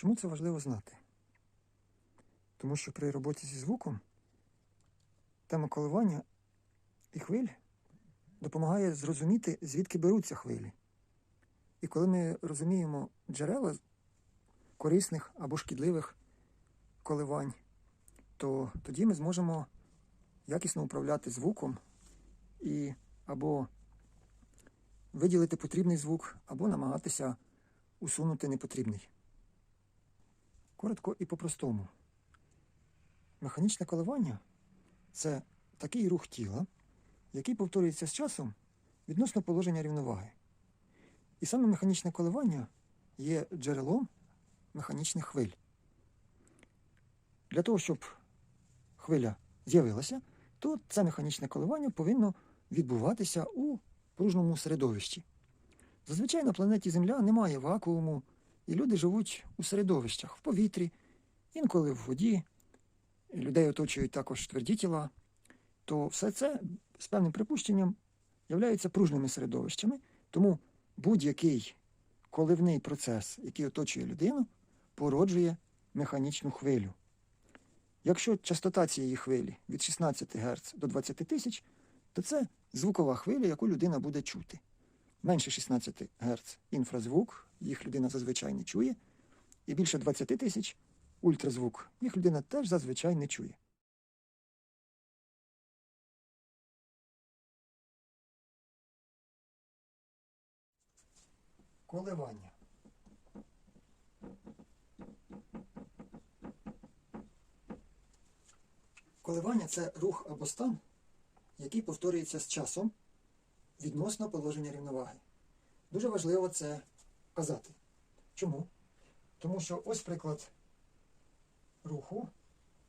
Чому це важливо знати? Тому що при роботі зі звуком тема коливання і хвиль допомагає зрозуміти, звідки беруться хвилі. І коли ми розуміємо джерела корисних або шкідливих коливань, то тоді ми зможемо якісно управляти звуком і або виділити потрібний звук, або намагатися усунути непотрібний. Коротко і по-простому. Механічне коливання це такий рух тіла, який повторюється з часом відносно положення рівноваги. І саме механічне коливання є джерелом механічних хвиль. Для того, щоб хвиля з'явилася, то це механічне коливання повинно відбуватися у пружному середовищі. Зазвичай на планеті Земля немає вакууму, і люди живуть у середовищах в повітрі, інколи в воді, людей оточують також тверді тіла, то все це з певним припущенням являються пружними середовищами, тому будь-який коливний процес, який оточує людину, породжує механічну хвилю. Якщо частота цієї хвилі від 16 Гц до 20 тисяч, то це звукова хвиля, яку людина буде чути. Менше 16 Гц інфразвук, їх людина зазвичай не чує, і більше 20 тисяч ультразвук, їх людина теж зазвичай не чує. Коливання. Коливання це рух або стан, який повторюється з часом відносно положення рівноваги. Дуже важливо це казати. Чому? Тому що ось приклад руху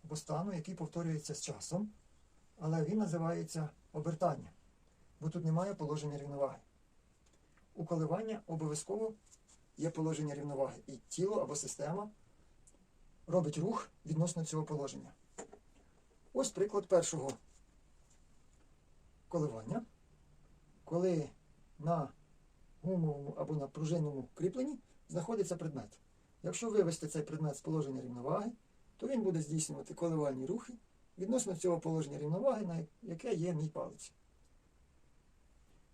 або стану, який повторюється з часом, але він називається обертання, бо тут немає положення рівноваги. У коливання обов'язково є положення рівноваги, і тіло або система робить рух відносно цього положення. Ось приклад першого коливання, коли на гумовому або на пружинному кріпленні знаходиться предмет. Якщо вивести цей предмет з положення рівноваги, то він буде здійснювати коливальні рухи відносно цього положення рівноваги, на яке є мій палець.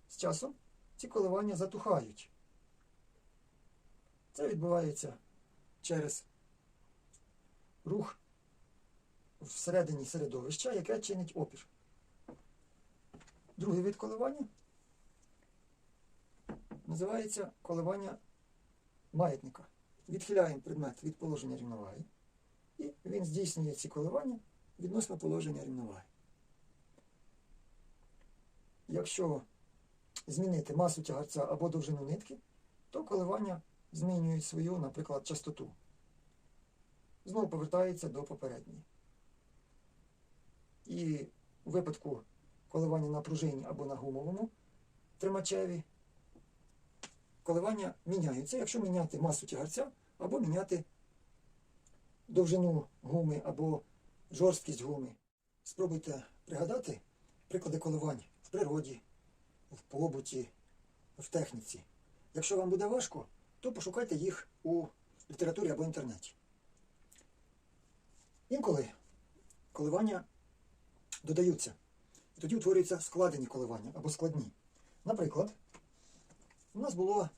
З часом ці коливання затухають. Це відбувається через рух всередині середовища, яке чинить опір. Другий вид коливання називається коливання маятника. Відхиляємо предмет від положення рівноваги, і він здійснює ці коливання відносно положення рівноваги. Якщо змінити масу тягарця або довжину нитки, то коливання змінюють свою, наприклад, частоту. Знову повертається до попередньої. І у випадку коливання на пружині або на гумовому тримачеві, коливання міняються, якщо міняти масу тягарця, або міняти довжину гуми або жорсткість гуми. Спробуйте пригадати приклади коливань в природі, в побуті, в техніці. Якщо вам буде важко, то пошукайте їх у літературі або інтернеті. Інколи коливання додаються. І тоді утворюються складені коливання або складні. Наприклад, у нас було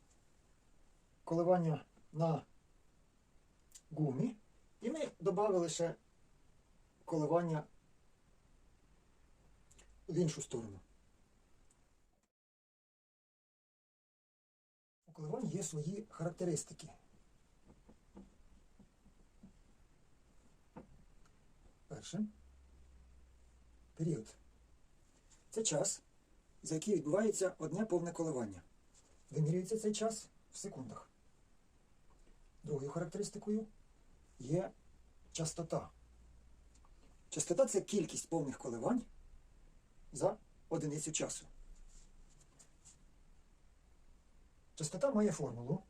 коливання на гумі, і ми додали ще коливання в іншу сторону. У коливань є свої характеристики. Перше період. Це час, за який відбувається одне повне коливання. Вимірюється цей час в секундах. Другою характеристикою є частота. Частота це кількість повних коливань за одиницю часу. Частота має формулу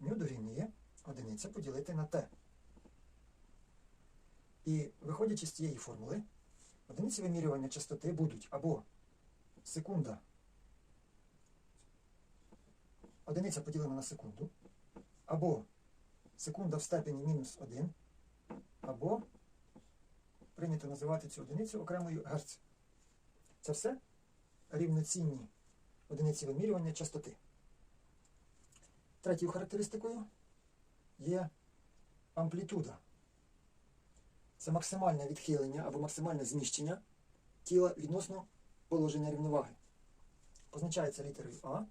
μ дорівнює одиниця поділити на t. І виходячи з цієї формули, одиниці вимірювання частоти будуть або секунда, одиниця поділена на секунду, або секунда в степені мінус 1, або прийнято називати цю одиницю окремою герц. Це все рівноцінні одиниці вимірювання частоти. Третьою характеристикою є амплітуда. Це максимальне відхилення або максимальне зміщення тіла відносно положення рівноваги. Позначається літерою А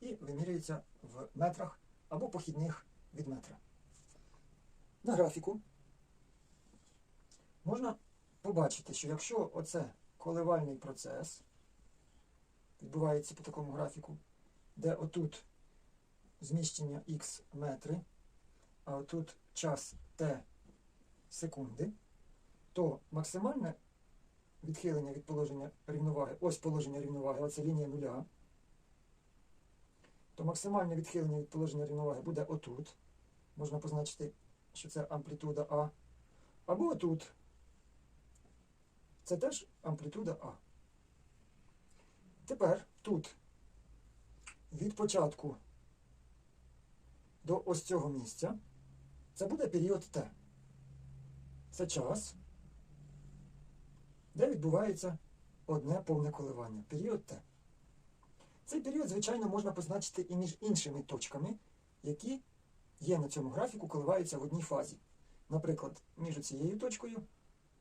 і вимірюється в метрах або похідних від метра. На графіку можна побачити, що якщо оце коливальний процес відбувається по такому графіку, де отут зміщення х метри, а отут час t секунди, то максимальне відхилення від положення рівноваги, ось положення рівноваги, оце лінія нуля, то максимальне відхилення від положення рівноваги буде отут. Можна позначити, що це амплітуда А. Або отут. Це теж амплітуда А. Тепер тут від початку до ось цього місця це буде період Т. Це час, де відбувається одне повне коливання. Період Т. Цей період, звичайно, можна позначити і між іншими точками, які є на цьому графіку, коливаються в одній фазі. Наприклад, між цією точкою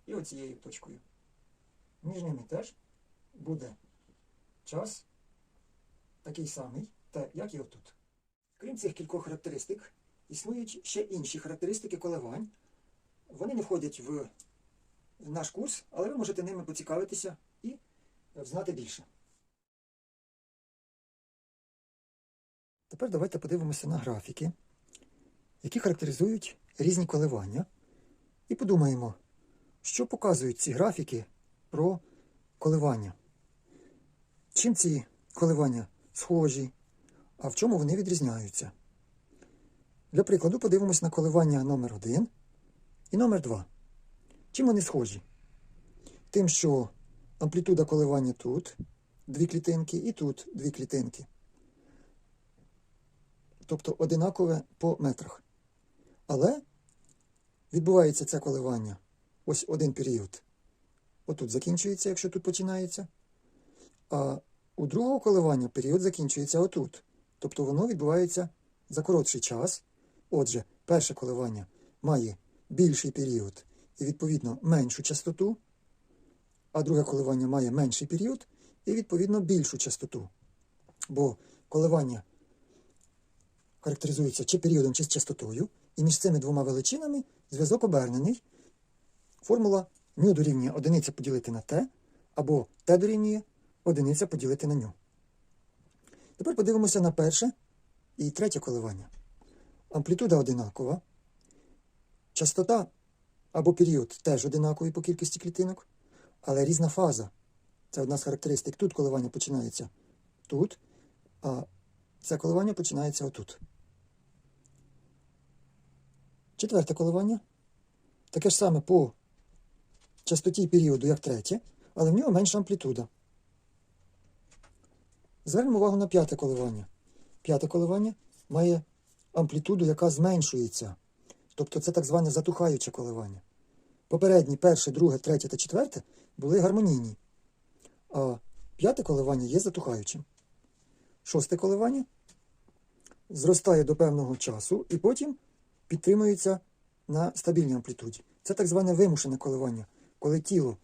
і оцією точкою. Між ними теж буде час такий самий, Т, як і отут. Крім цих кількох характеристик, існують ще інші характеристики коливань. Вони не входять в наш курс, але ви можете ними поцікавитися і знати більше. Тепер давайте подивимося на графіки, які характеризують різні коливання, і подумаємо, що показують ці графіки про коливання. Чим ці коливання схожі, а в чому вони відрізняються? Для прикладу подивимось на коливання номер 1 і номер 2. Чим вони схожі? Тим, що амплітуда коливання тут дві клітинки і тут дві клітинки. Тобто одинакове по метрах. Але відбувається це коливання ось один період. Отут закінчується, якщо тут починається. А у другого коливання період закінчується отут. Тобто воно відбувається за коротший час. Отже, перше коливання має більший період і, відповідно, меншу частоту, а друге коливання має менший період і, відповідно, більшу частоту. Бо коливання характеризується чи періодом, чи з частотою, і між цими двома величинами зв'язок обернений. Формула ню дорівнює одиниця поділити на t, або t дорівнює одиниця поділити на ню. Тепер подивимося на перше і третє коливання. Амплітуда одинакова, частота або період теж одинаковий по кількості клітинок, але різна фаза. Це одна з характеристик. Тут коливання починається тут, а це коливання починається отут. Четверте коливання. Таке ж саме по частоті періоду, як третє, але в нього менша амплітуда. Звернемо увагу на п'яте коливання. П'яте коливання має амплітуду, яка зменшується. Тобто це так зване затухаюче коливання. Попередні перше, друге, третє та четверте були гармонійні. А п'яте коливання є затухаючим. Шосте коливання зростає до певного часу і потім підтримується на стабільній амплітуді. Це так зване вимушене коливання, коли тіло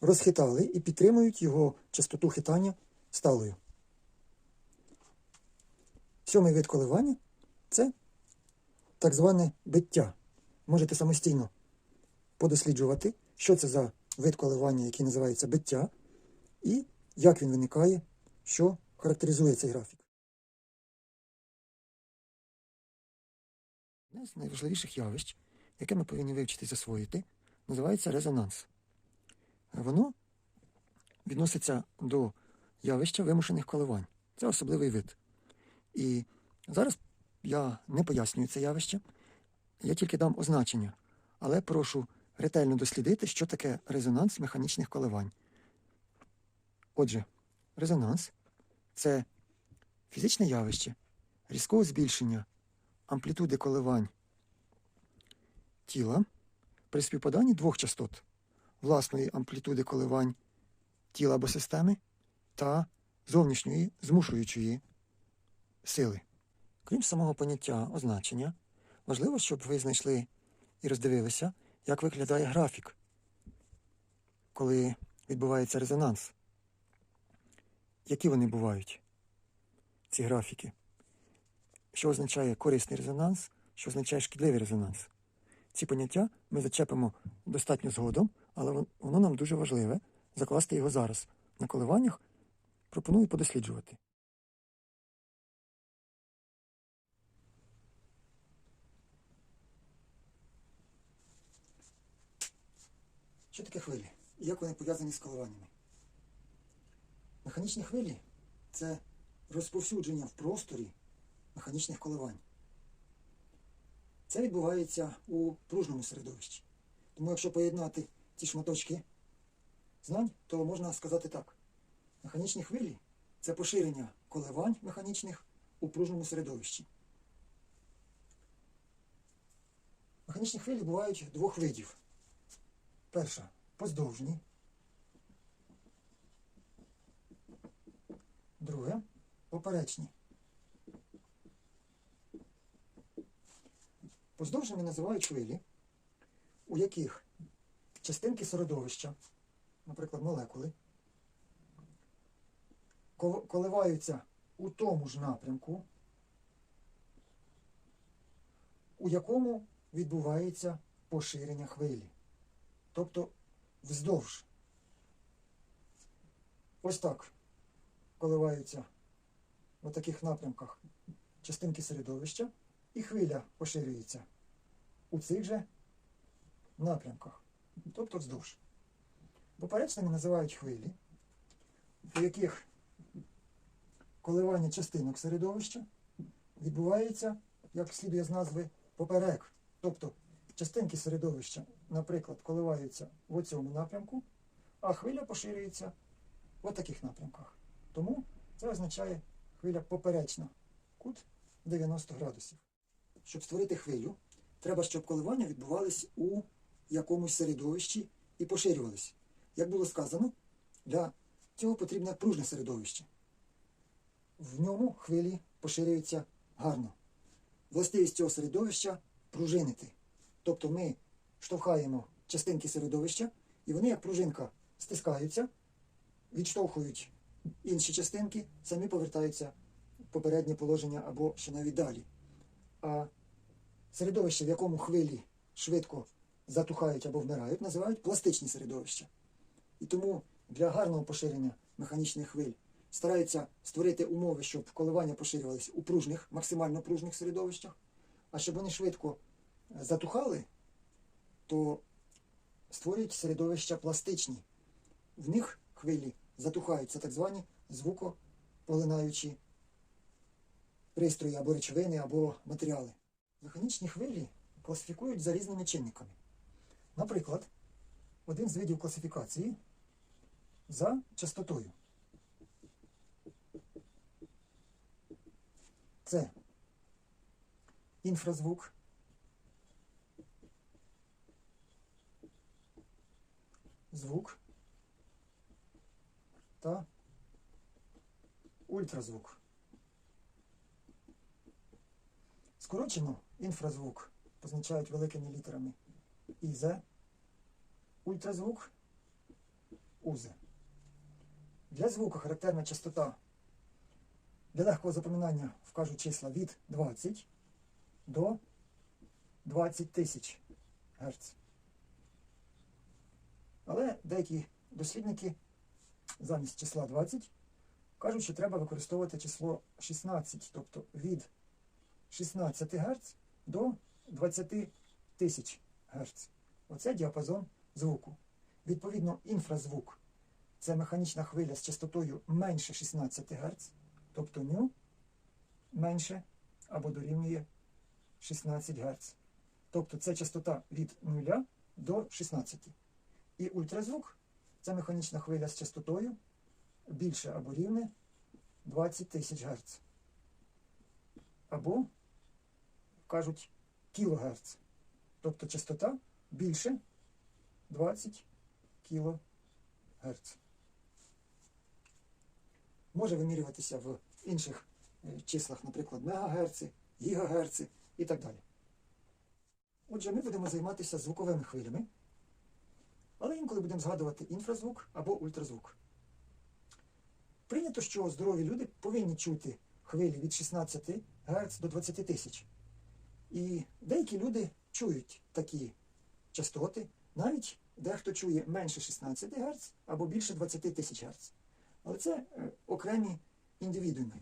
розхитали і підтримують його частоту хитання сталою. Сьомий вид коливання це так зване биття. Можете самостійно подосліджувати, що це за вид коливання, який називається биття, і як він виникає, що характеризує цей графік. Одне з найважливіших явищ, яке ми повинні вивчити і засвоїти, називається резонанс. Воно відноситься до явища вимушених коливань. Це особливий вид. І зараз я не пояснюю це явище, я тільки дам означення, але прошу ретельно дослідити, що таке резонанс механічних коливань. Отже, резонанс це фізичне явище різкого збільшення амплітуди коливань тіла при співпаданні двох частот власної амплітуди коливань тіла або системи та зовнішньої змушуючої сили. Крім самого поняття означення, важливо, щоб ви знайшли і роздивилися, як виглядає графік, коли відбувається резонанс. Які вони бувають, ці графіки? Що означає корисний резонанс, що означає шкідливий резонанс? Ці поняття ми зачепимо достатньо згодом, але воно нам дуже важливе закласти його зараз. На коливаннях пропоную подосліджувати. Що таке хвилі? І як вони пов'язані з коливаннями? Механічні хвилі це розповсюдження в просторі механічних коливань. Це відбувається у пружному середовищі. Тому якщо поєднати ці шматочки знань, то можна сказати так. Механічні хвилі це поширення коливань механічних у пружному середовищі. Механічні хвилі бувають двох видів. Перша поздовжні. Друге поперечні. Поздовжними називають хвилі, у яких частинки середовища, наприклад, молекули, коливаються у тому ж напрямку, у якому відбувається поширення хвилі. Тобто вздовж. Ось так коливаються в таких напрямках частинки середовища, і хвиля поширюється у цих же напрямках, тобто вздовж. Поперечними називають хвилі, у яких коливання частинок середовища відбувається, як слідує з назви, поперек. Тобто частинки середовища, наприклад, коливаються в цьому напрямку, а хвиля поширюється в таких напрямках. Тому це означає хвиля поперечна, кут 90 градусів. Щоб створити хвилю, треба, щоб коливання відбувались у якомусь середовищі і поширювались. Як було сказано, для цього потрібне пружне середовище. В ньому хвилі поширюються гарно. Властивість цього середовища пружинити. Тобто ми штовхаємо частинки середовища, і вони, як пружинка, стискаються, відштовхують інші частинки, самі повертаються в попереднє положення або ще навіть далі. А середовище, в якому хвилі швидко затухають або вмирають, називають пластичні середовища. І тому для гарного поширення механічних хвиль стараються створити умови, щоб коливання поширювалися у пружних, максимально пружних середовищах. А щоб вони швидко е, затухали, то створюють середовища пластичні. В них хвилі затухають. Це так звані звукополинаючі пристрої або речовини, або матеріали. Механічні хвилі класифікують за різними чинниками. Наприклад, один з видів класифікації за частотою. Це інфразвук, звук та ультразвук. Скорочено. Інфразвук позначають великими літерами. ІЗ, ультразвук. УЗ. Для звуку характерна частота. Для легкого запам'ятання вкажу числа від 20 до 20 тисяч Гц. Але деякі дослідники замість числа 20 кажуть, що треба використовувати число 16, тобто від 16 Гц до 20 тисяч Гц. Оце діапазон звуку. Відповідно, інфразвук це механічна хвиля з частотою менше 16 Гц, тобто ню менше або дорівнює 16 Гц. Тобто це частота від 0 до 16. І ультразвук це механічна хвиля з частотою більше або рівне 20 тисяч Гц. Або, кажуть, кілогерц. тобто частота більше 20 кГц. Може вимірюватися в інших е, числах, наприклад, мегагерци, гігагерци і так далі. Отже, ми будемо займатися звуковими хвилями, але інколи будемо згадувати інфразвук або ультразвук. Прийнято, що здорові люди повинні чути хвилі від 16 Гц до 20 тисяч. І деякі люди чують такі частоти, навіть дехто чує менше 16 Гц або більше 20 тисяч Гц. Але це е, окремі індивідууми.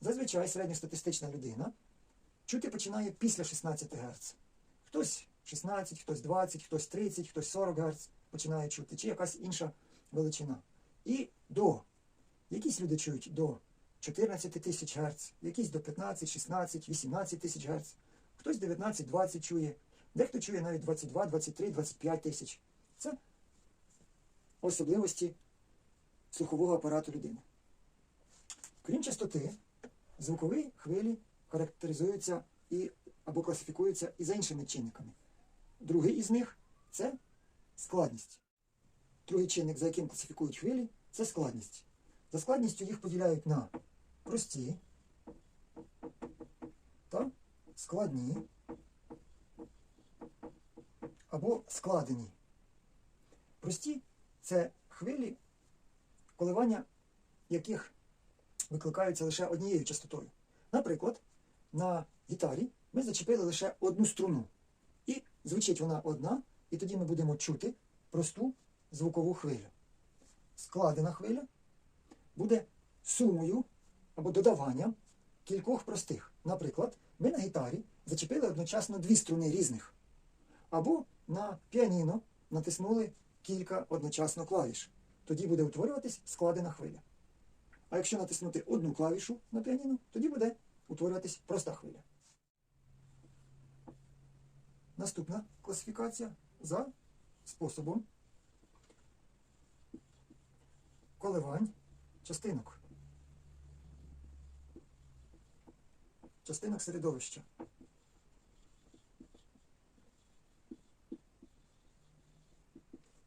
Зазвичай середньостатистична людина чути починає після 16 Гц. Хтось 16, хтось 20, хтось 30, хтось 40 Гц починає чути, чи якась інша величина. І до. Якісь люди чують до 14 тисяч Гц, якісь до 15, 16, 18 тисяч Гц. Хтось 19, 20 чує, дехто чує навіть 22, 23, 25 тисяч. Це особливості слухового апарату людини. Крім частоти, звукові хвилі характеризуються і або класифікуються і за іншими чинниками. Другий із них це складність. Другий чинник, за яким класифікують хвилі, це складність. За складністю їх поділяють на прості складні або складені. Прості це хвилі, коливання яких викликаються лише однією частотою. Наприклад, на гітарі ми зачепили лише одну струну. І звучить вона одна, і тоді ми будемо чути просту звукову хвилю. Складена хвиля буде сумою або додаванням кількох простих. Наприклад, ми на гітарі зачепили одночасно дві струни різних. Або на піаніно натиснули кілька одночасно клавіш. Тоді буде утворюватись складена хвиля. А якщо натиснути одну клавішу на піаніно, тоді буде утворюватись проста хвиля. Наступна класифікація за способом коливань частинок. Частинок середовища.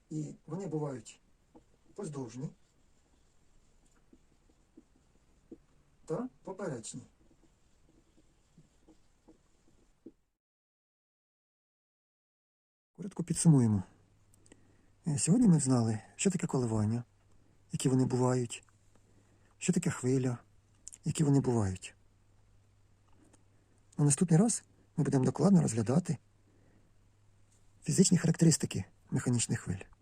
І вони бувають поздовжні та поперечні. Коротко підсумуємо. Е, Сьогодні ми знали, що таке коливання, які вони бувають, що таке хвиля, які вони бувають. На наступний раз ми будемо докладно розглядати фізичні характеристики механічних хвиль.